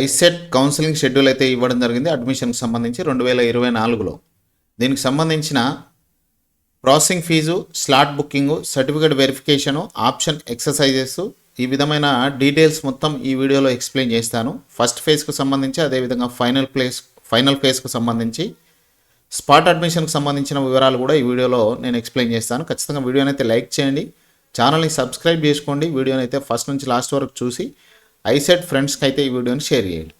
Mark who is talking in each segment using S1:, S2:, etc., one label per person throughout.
S1: ICET counselling schedule అయితే ఇవ్వడం జరిగింది. అడ్మిషన్కి సంబంధించి రెండు వేల ఇరవై నాలుగులో. దీనికి సంబంధించిన processing fee slot booking certificate verification option exercises ఈ విధమైన డీటెయిల్స్ మొత్తం ఈ వీడియోలో ఎక్స్ప్లెయిన్ చేస్తాను. ఫస్ట్ ఫేజ్కు సంబంధించి అదేవిధంగా ఫైనల్ ప్లేస్ ఫైనల్ ఫేజ్కు సంబంధించి స్పాట్ అడ్మిషన్కి సంబంధించిన వివరాలు కూడా ఈ వీడియోలో నేను ఎక్స్ప్లెయిన్ చేస్తాను. ఖచ్చితంగా వీడియోని అయితే లైక్ చేయండి. ఛానల్ని సబ్స్క్రైబ్ చేసుకోండి. వీడియోని అయితే ఫస్ట్ నుంచి లాస్ట్ వరకు చూసి ఐసెట్ ఫ్రెండ్స్కి అయితే ఈ వీడియోని షేర్ చేయండి.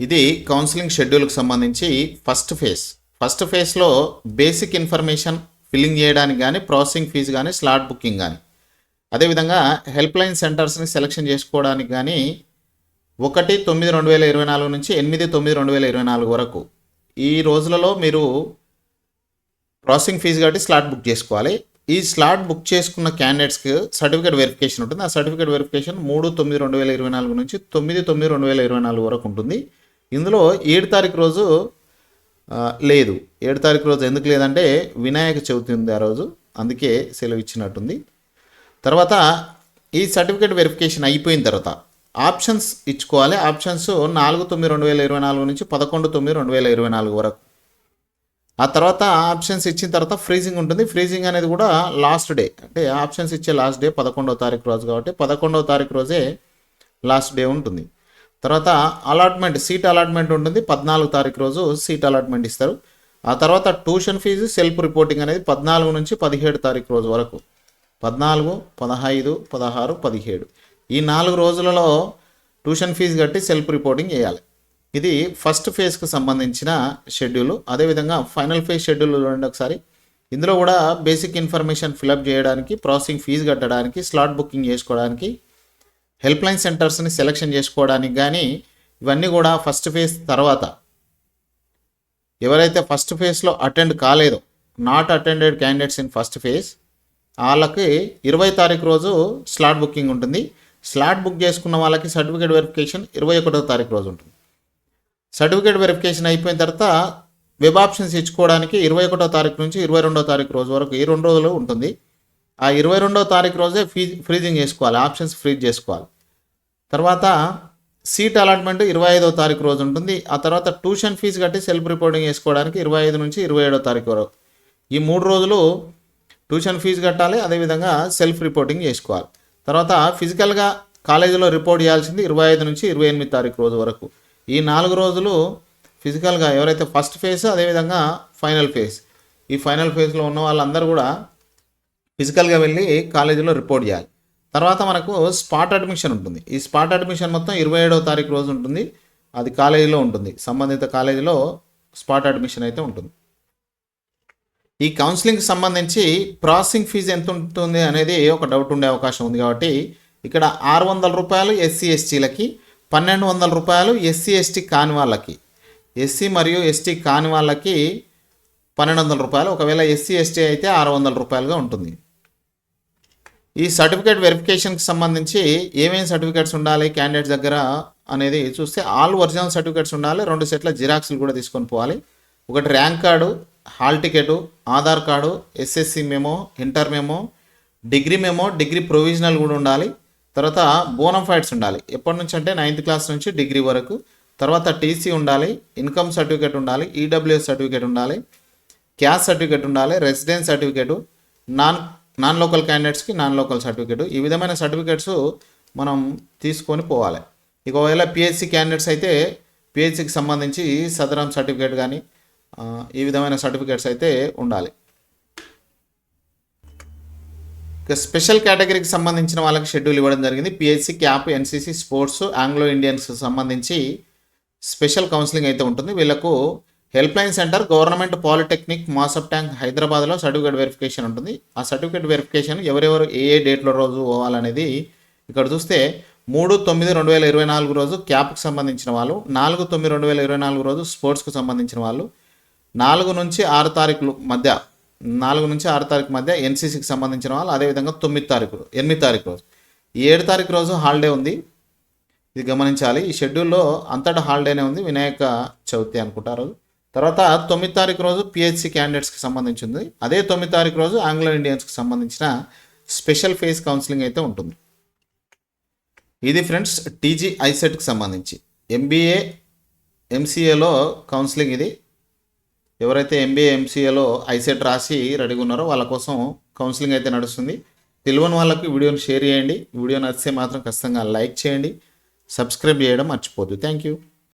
S1: ఇది కౌన్సిలింగ్ షెడ్యూల్కి సంబంధించి ఫస్ట్ ఫేజ్ ఫస్ట్ ఫేజ్లో బేసిక్ ఇన్ఫర్మేషన్ ఫిల్లింగ్ చేయడానికి కానీ ప్రాసెసింగ్ ఫీజు కానీ స్లాట్ బుకింగ్ కానీ అదేవిధంగా హెల్ప్ లైన్ సెంటర్స్ని సెలెక్షన్ చేసుకోవడానికి కానీ ఒకటి తొమ్మిది రెండు వేల ఇరవై నాలుగు నుంచి ఎనిమిది తొమ్మిది రెండు వేల ఇరవై నాలుగు వరకు ఈ రోజులలో మీరు ప్రాసెసింగ్ ఫీజు కాబట్టి స్లాట్ బుక్ చేసుకోవాలి. ఈ స్లాట్ బుక్ చేసుకున్న క్యాండిడేట్స్కి సర్టిఫికేట్ వెరిఫికేషన్ ఉంటుంది. ఆ సర్టిఫికేట్ వెరిఫికేషన్ మూడు తొమ్మిది రెండు వేల ఇరవై నాలుగు నుంచి తొమ్మిది తొమ్మిది రెండు వేల ఇరవై నాలుగు వరకు ఉంటుంది. ఇందులో ఏడు తారీఖు రోజు లేదు. ఏడు తారీఖు రోజు ఎందుకు లేదంటే వినాయక చవితి ఉంది ఆ రోజు. అందుకే సెలవు ఇచ్చినట్టుంది. తర్వాత ఈ సర్టిఫికేట్ వెరిఫికేషన్ అయిపోయిన తర్వాత ఆప్షన్స్ ఇచ్చుకోవాలి. ఆప్షన్స్ నాలుగు తొమ్మిది రెండు వేల ఇరవై నాలుగు నుంచి పదకొండు తొమ్మిది రెండు వేల ఇరవై నాలుగు వరకు ఆ తర్వాత ఆప్షన్స్ ఇచ్చిన తర్వాత ఫ్రీజింగ్ ఉంటుంది. ఫ్రీజింగ్ అనేది కూడా లాస్ట్ డే. అంటే ఆప్షన్స్ ఇచ్చే లాస్ట్ డే పదకొండవ తారీఖు రోజు కాబట్టి పదకొండవ తారీఖు రోజే లాస్ట్ డే ఉంటుంది. తర్వాత అలాట్మెంట్ సీట్ అలాట్మెంట్ ఉంటుంది. పద్నాలుగు తారీఖు రోజు సీట్ అలాట్మెంట్ ఇస్తారు. ఆ తర్వాత ట్యూషన్ ఫీజు సెల్ఫ్ రిపోర్టింగ్ అనేది పద్నాలుగు నుంచి పదిహేడు తారీఖు రోజు వరకు. పద్నాలుగు పదహైదు పదహారు పదిహేడు. ఈ నాలుగు రోజులలో ట్యూషన్ ఫీజు కట్టి సెల్ఫ్ రిపోర్టింగ్ చేయాలి. ఇది ఫస్ట్ ఫేజ్కి సంబంధించిన షెడ్యూల్ అదేవిధంగా ఫైనల్ ఫేజ్ షెడ్యూల్ చూడండి ఒకసారి. ఇందులో కూడా బేసిక్ ఇన్ఫర్మేషన్ ఫిలప్ చేయడానికి ప్రాసెసింగ్ ఫీజు కట్టడానికి స్లాట్ బుకింగ్ చేసుకోవడానికి హెల్ప్ లైన్ సెంటర్స్ని సెలెక్షన్ చేసుకోవడానికి కానీ ఇవన్నీ కూడా ఫస్ట్ ఫేజ్ తర్వాత. ఎవరైతే ఫస్ట్ ఫేజ్లో attend కాలేదో not attended candidates in first phase వాళ్ళకి ఇరవై తారీఖు రోజు స్లాట్ బుకింగ్ ఉంటుంది. స్లాట్ బుక్ చేసుకున్న వాళ్ళకి సర్టిఫికేట్ వెరిఫికేషన్ ఇరవై ఒకటో తారీఖు రోజు ఉంటుంది. సర్టిఫికేట్ వెరిఫికేషన్ అయిపోయిన తర్వాత వెబ్ ఆప్షన్స్ ఇచ్చుకోవడానికి ఇరవై ఒకటో తారీఖు నుంచి ఇరవై రెండో తారీఖు రోజు వరకు ఈ రెండు రోజులు ఉంటుంది. ఆ ఇరవై రెండో తారీఖు రోజే ఫీజ్ ఫ్రీజింగ్ చేసుకోవాలి ఆప్షన్స్ ఫ్రీజ్ చేసుకోవాలి. తర్వాత సీట్ అలాట్మెంట్ ఇరవై ఐదో తారీఖు రోజు ఉంటుంది. ఆ తర్వాత ట్యూషన్ ఫీజు కట్టి సెల్ఫ్ రిపోర్టింగ్ చేసుకోవడానికి ఇరవై ఐదు నుంచి ఇరవై ఏడో తారీఖు వరకు. ఈ మూడు రోజులు ట్యూషన్ ఫీజు కట్టాలి అదేవిధంగా సెల్ఫ్ రిపోర్టింగ్ చేసుకోవాలి. తర్వాత ఫిజికల్గా కాలేజీలో రిపోర్ట్ చేయాల్సింది ఇరవై ఐదు నుంచి ఇరవై ఎనిమిది తారీఖు రోజు వరకు. ఈ నాలుగు రోజులు ఫిజికల్గా ఎవరైతే ఫస్ట్ ఫేజ్ అదేవిధంగా ఫైనల్ ఫేజ్ ఈ ఫైనల్ ఫేజ్లో ఉన్న వాళ్ళందరూ కూడా ఫిజికల్గా వెళ్ళి కాలేజీలో రిపోర్ట్ చేయాలి. తర్వాత మనకు స్పాట్ అడ్మిషన్ ఉంటుంది. ఈ స్పాట్ అడ్మిషన్ మొత్తం ఇరవై ఏడవ తారీఖు రోజు ఉంటుంది. అది కాలేజీలో ఉంటుంది. సంబంధిత కాలేజీలో స్పాట్ అడ్మిషన్ అయితే ఉంటుంది. ఈ కౌన్సిలింగ్కి సంబంధించి ప్రాసెసింగ్ ఫీజు ఎంత ఉంటుంది అనేది ఒక డౌట్ ఉండే అవకాశం ఉంది కాబట్టి ఇక్కడ ఆరు వందల రూపాయలు ఎస్సీ ఎస్టీలకి పన్నెండు వందల రూపాయలు ఎస్సీ ఎస్టీ కాని వాళ్ళకి. ఎస్సీ మరియు ఎస్టీ కాని వాళ్ళకి పన్నెండు వందల రూపాయలు. ఒకవేళ ఎస్సీ ఎస్టీ అయితే ఆరు వందల రూపాయలుగా ఉంటుంది. ఈ సర్టిఫికేట్ వెరిఫికేషన్కి సంబంధించి ఏమేమి సర్టిఫికేట్స్ ఉండాలి క్యాండిడేట్ దగ్గర అనేది చూస్తే ఆల్ ఒరిజినల్ సర్టిఫికేట్స్ ఉండాలి. రెండు సెట్ల జిరాక్స్లు కూడా తీసుకొని పోవాలి. ఒకటి rank card hall ticket Aadhaar card SSC memo inter memo degree memo degree provisional కూడా ఉండాలి. తర్వాత బోనఫైడ్స్ ఉండాలి. ఎప్పటి నుంచి అంటే నైన్త్ క్లాస్ నుంచి డిగ్రీ వరకు. తర్వాత టీసీ ఉండాలి ఇన్కమ్ సర్టిఫికేట్ ఉండాలి ఈడబ్ల్యూఎస్ సర్టిఫికేట్ ఉండాలి క్యాస్ట్ సర్టిఫికేట్ ఉండాలి residence certificate non non local క్యాండిడేట్స్కి నాన్ లోకల్ సర్టిఫికేట్ ఈ విధమైన సర్టిఫికేట్స్ మనం తీసుకొని పోవాలి. ఇక ఒకవేళ పిహెచ్సి క్యాండిడేట్స్ అయితే పిహెచ్సికి సంబంధించి సదరం సర్టిఫికేట్ కానీ ఈ విధమైన సర్టిఫికేట్స్ అయితే ఉండాలి. ఇక స్పెషల్ కేటగిరీకి సంబంధించిన వాళ్ళకి షెడ్యూల్ ఇవ్వడం జరిగింది. PSC CAP NCC sports Anglo Indians సంబంధించి స్పెషల్ కౌన్సిలింగ్ అయితే ఉంటుంది. వీళ్ళకు help line centre government polytechnic Masab Tank హైదరాబాద్లో సర్టిఫికేట్ వెరిఫికేషన్ ఉంటుంది. ఆ సర్టిఫికేట్ వెరిఫికేషన్ ఎవరెవరు ఏ ఏ డేట్లో రోజు పోవాలనేది ఇక్కడ చూస్తే మూడు తొమ్మిది రెండు వేల ఇరవై నాలుగు రోజు క్యాప్కి సంబంధించిన వాళ్ళు నాలుగు తొమ్మిది రెండు వేల ఇరవై నాలుగు రోజు స్పోర్ట్స్కు సంబంధించిన వాళ్ళు నాలుగు నుంచి ఆరు తారీఖులు మధ్య నాలుగు నుంచి ఆరు తారీఖు మధ్య ఎన్సీసీకి సంబంధించిన వాళ్ళు అదేవిధంగా తొమ్మిది తారీఖు ఎనిమిది తారీఖు రోజు. ఏడు తారీఖు రోజు హాలిడే ఉంది. ఇది గమనించాలి. ఈ షెడ్యూల్లో అంతటా హాలిడేనే ఉంది. వినాయక చవితి అనుకుంటారు తర్వాత తొమ్మిది తారీఖు రోజు పిహెచ్సి క్యాండిడేట్స్కి సంబంధించి ఉంది. అదే తొమ్మిది తారీఖు రోజు ఆంగ్లో ఇండియన్స్కి సంబంధించిన స్పెషల్ ఫేస్ కౌన్సిలింగ్ అయితే ఉంటుంది. ఇది ఫ్రెండ్స్ టీజీ ఐసెట్కి సంబంధించి. ఎంబీఏ ఎంసీఏలో కౌన్సిలింగ్ ఇది. ఎవరైతే ఎంబీఏ ఎంసీఏలో ఐసెట్ రాసి రెడీగా ఉన్నారో వాళ్ళ కోసం కౌన్సిలింగ్ అయితే నడుస్తుంది. తెలియని వాళ్ళకి వీడియోని షేర్ చేయండి. వీడియో నచ్చితే మాత్రం ఖచ్చితంగా లైక్ చేయండి. సబ్స్క్రైబ్ చేయడం మర్చిపోద్దు థ్యాంక్ యూ